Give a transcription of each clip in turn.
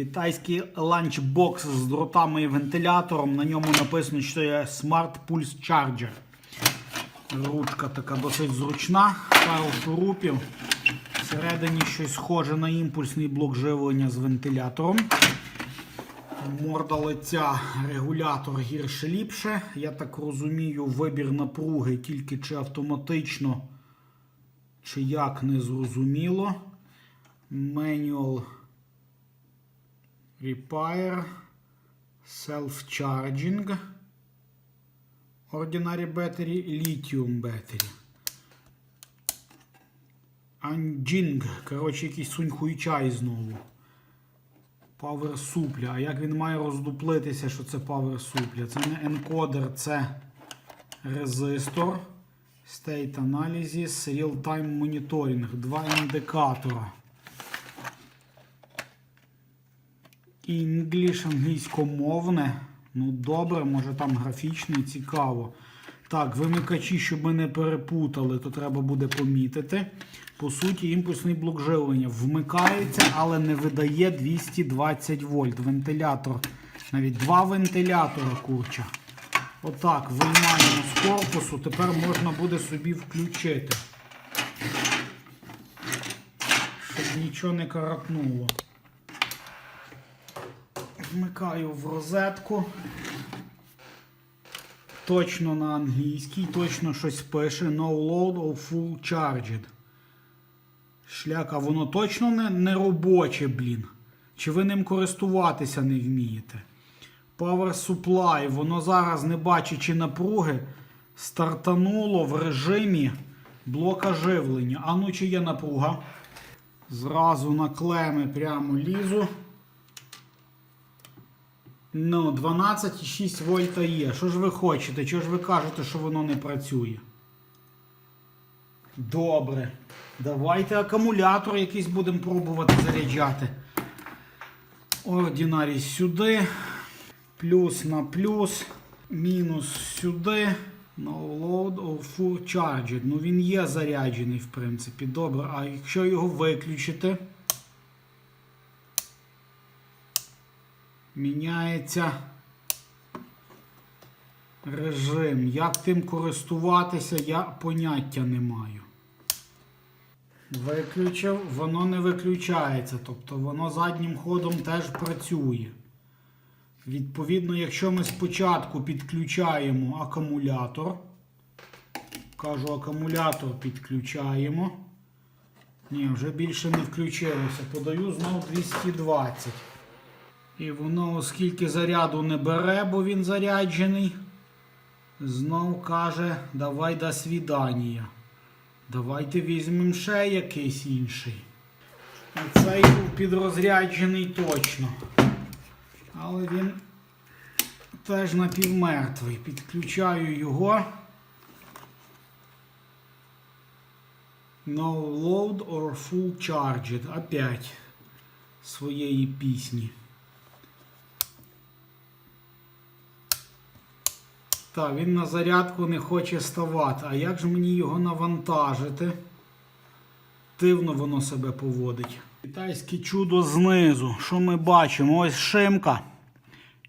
Китайський ланчбокс з дротами і вентилятором. На ньому написано, що є Smart Pulse Charger. Ручка така досить зручна, пару шурупів. Всередині щось схоже на імпульсний блок живлення з вентилятором. Морда лиця, регулятор гірше ліпше. Я так розумію, вибір напруги тільки чи автоматично, чи як не зрозуміло. Manual Repair, Self-Charging, Ordinary Battery, Lithium Battery. Анджінг. Коротше, якийсь сунь-хуй-чай знову. Power Supply. А як він має роздуплитися, що це Power Supply? Це не енкодер, це резистор. State Analysis, Real-Time Monitoring. Два індикатора. English англійськомовне. Ну, добре, може там графічно цікаво. Так, вимикачі, щоб ми не перепутали, то треба буде помітити. По суті, імпульсний блок живлення вмикається, але не видає 220 вольт. Вентилятор. Навіть два вентилятора курча. Отак, виймаємо з корпусу. Тепер можна буде собі включити. Щоб нічого не каратнуло. Вмикаю в розетку. Точно на англійській, точно щось пише. No load or full charged. Шляка, воно точно не, не робоче, блін. Чи ви ним користуватися не вмієте? Power supply, воно зараз, не бачачи напруги, стартануло в режимі блока живлення. А ну чи є напруга? Зразу на клеми прямо лізу. Ну, 12,6 вольта є. Що ж ви хочете? Чого ж ви кажете, що воно не працює? Добре. Давайте акумулятор якийсь будемо пробувати заряджати. Ординарій сюди. Плюс на плюс. Мінус сюди. No load or full charged. Ну він є заряджений, в принципі. Добре. А якщо його виключити? Міняється режим. Як тим користуватися, я поняття не маю. Виключив, воно не виключається. Тобто воно заднім ходом теж працює. Відповідно, якщо ми спочатку підключаємо акумулятор, кажу, акумулятор підключаємо. Ні, вже більше не включилося. Подаю знову 220. І воно, оскільки заряду не бере, бо він заряджений, знов каже, давай до свідання. Давайте візьмемо ще якийсь інший. А цей був підрозряджений точно. Але він теж напівмертвий. Підключаю його. No load or full charged. Опять своєї пісні. Так, він на зарядку не хоче ставати. А як же мені його навантажити? Дивно воно себе поводить. Китайське чудо знизу. Що ми бачимо? Ось шимка.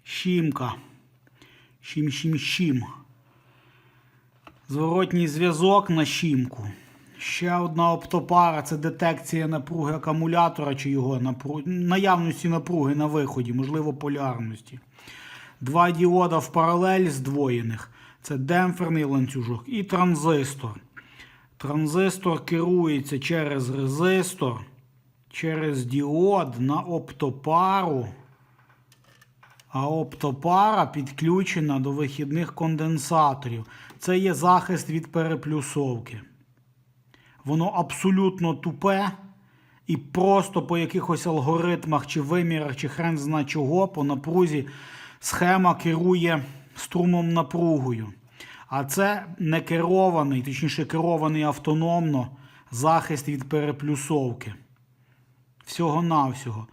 Щімка. Щім-щім-щім. Зворотній зв'язок на щімку. Ще одна оптопара це детекція напруги акумулятора чи його напруги, наявності напруги на виході, можливо, полярності. Два діода в паралель здвоєних. Це демпферний ланцюжок і транзистор. Транзистор керується через резистор, через діод на оптопару. А оптопара підключена до вихідних конденсаторів. Це є захист від переплюсовки. Воно абсолютно тупе і просто по якихось алгоритмах чи вимірах, чи хрен зна чого, по напрузі схема керує струмом напругою. А це не керований, точніше керований автономно захист від переплюсовки. Всього-навсього.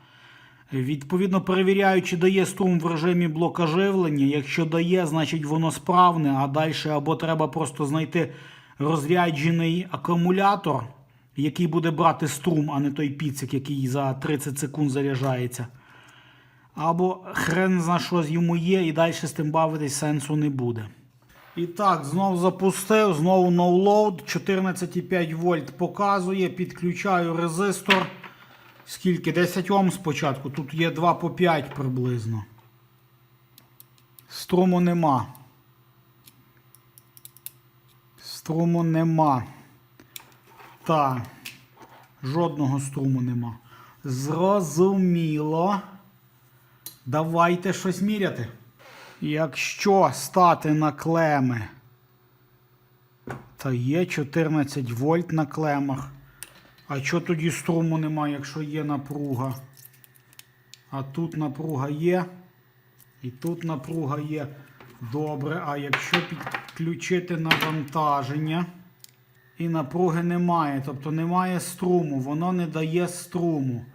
Відповідно, перевіряю, чи дає струм в режимі блока живлення. Якщо дає, значить воно справне, а далі або треба просто знайти розряджений акумулятор, який буде брати струм, а не той піцик, який за 30 секунд заряджається. Або хрен зна що йому є, і далі з тим бавитись сенсу не буде. І так, знову запустив, знову no-load, 14,5 вольт показує, підключаю резистор. Скільки? 10 Ом спочатку. Тут є 2 по 5 приблизно. Струму нема. Струму нема. Так. Жодного струму нема. Зрозуміло. Давайте щось міряти. Якщо стати на клеми, то є 14 вольт на клемах. А що тоді струму немає, якщо є напруга? А тут напруга є. І тут напруга є. Добре. А якщо підключити навантаження і напруги немає, тобто немає струму, воно не дає струму.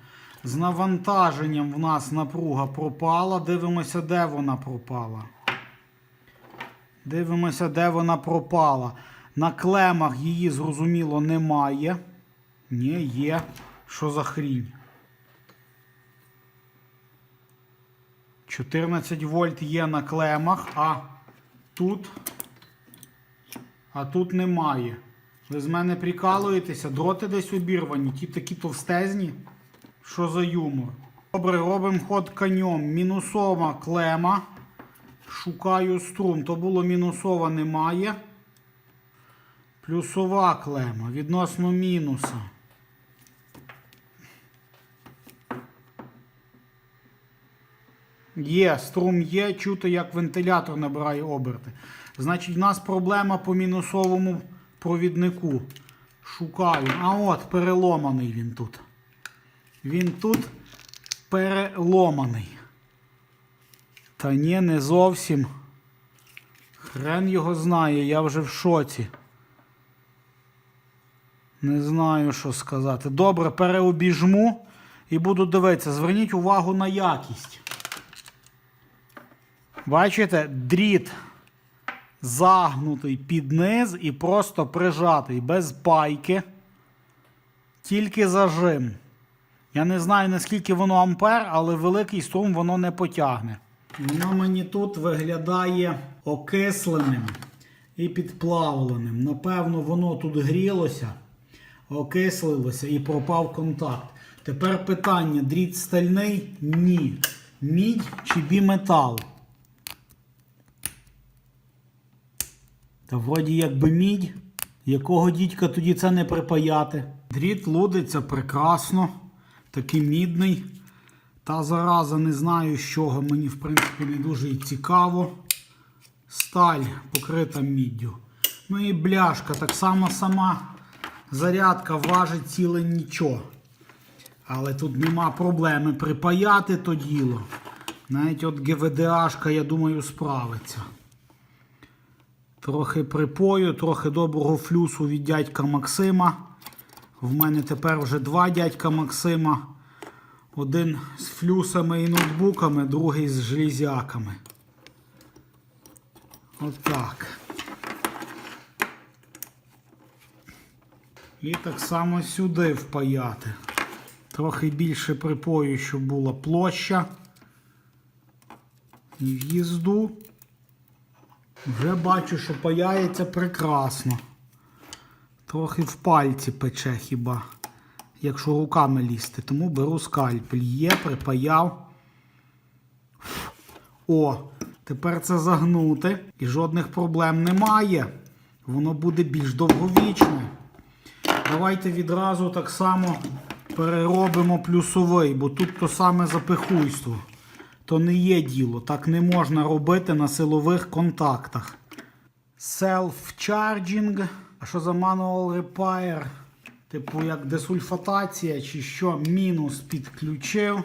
З навантаженням в нас напруга пропала. Дивимося, де вона пропала. Дивимося, де вона пропала. На клемах її зрозуміло немає. Ні, є. Що за хрінь? 14 вольт є на клемах, а тут. А тут немає. Ви з мене прикалуєтеся, дроти десь обірвані, ті такі товстезні. Що за юмор? Добре, робимо ход конем. Мінусова клема. Шукаю струм. То було мінусова немає. Плюсова клема відносно мінуса. Є, струм є, чути, як вентилятор набирає оберти. Значить, в нас проблема по мінусовому провіднику. Шукаю. А от переломаний він тут. Він тут переломаний. Та ні, не зовсім. Хрен його знає, я вже в шоці. Не знаю, що сказати. Добре, переобіжму і буду дивитися. Зверніть увагу на якість. Бачите, дріт загнутий під низ і просто прижатий без пайки. Тільки зажим. Я не знаю, наскільки воно ампер, але великий струм воно не потягне. Воно мені тут виглядає окисленим і підплавленим. Напевно, воно тут грілося, окислилося і пропав контакт. Тепер питання: дріт стальний? Ні. Мідь чи біметал? Та вроді якби мідь. Якого дідька тоді це не припаяти? Дріт лудиться прекрасно, такий мідний. Та зараза не знаю, з чого мені, в принципі, не дуже цікаво. Сталь покрита міддю. Ну і бляшка, так само сама зарядка важить ціле нічого. Але тут нема проблеми припаяти то діло. Навіть от ГВДАшка, я думаю, справиться. Трохи припою, трохи доброго флюсу від дядька Максима. В мене тепер вже два дядька Максима. Один з флюсами і ноутбуками, другий з железяками. Отак. І так само сюди впаяти. Трохи більше припою, щоб була площа. В'їзду. Вже бачу, що паяється прекрасно. Трохи в пальці пече хіба, якщо руками лізти. Тому беру скальпель. Є, припаяв. О, тепер це загнути. І жодних проблем немає. Воно буде більш довговічне. Давайте відразу так само переробимо плюсовий, бо тут то саме запихуйство. То не є діло. Так не можна робити на силових контактах. Self-charging. А що за manual repair? Типу як десульфатація чи що? Мінус підключив.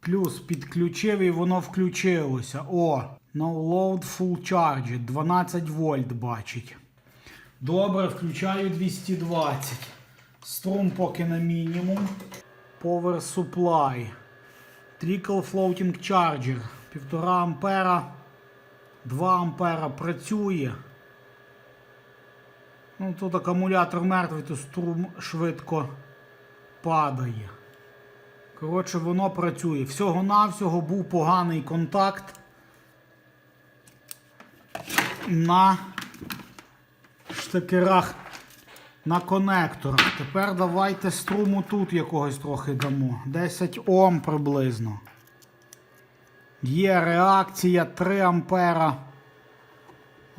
Плюс підключив і воно включилося. О, no load full charge. 12 вольт бачить. Добре, включаю 220. Струм поки на мінімум. Power supply. Trickle Floating Charger. 1,5 ампера. 2 ампера працює. Ну, тут акумулятор мертвий, то струм швидко падає. Коротше, воно працює. Всього-навсього був поганий контакт на штекерах на конекторах. Тепер давайте струму тут якогось трохи дамо. 10 Ом приблизно. Є реакція 3 ампера.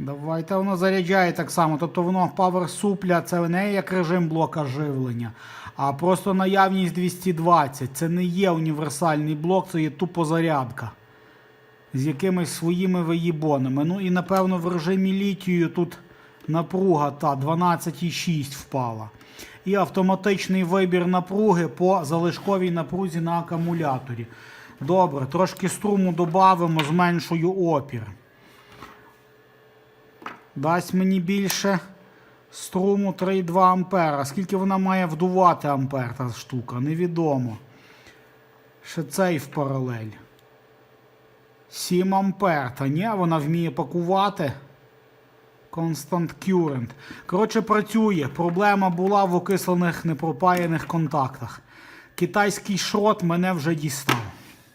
Давайте воно заряджає так само. Тобто воно Power Supply, це не як режим блока живлення, а просто наявність 220. Це не є універсальний блок, це є тупо зарядка. З якимись своїми виїбонами. Ну і напевно в режимі літію тут напруга та 12,6 впала. І автоматичний вибір напруги по залишковій напрузі на акумуляторі. Добре, трошки струму додамо, зменшую опір. Дасть мені більше струму 3,2 ампера. Скільки вона має вдувати ампер та штука? Невідомо. Ще цей в паралель. 7 ампер. Та ні, вона вміє пакувати. Constant Current. Коротше, працює. Проблема була в окислених непропаяних контактах. Китайський шрот мене вже дістав.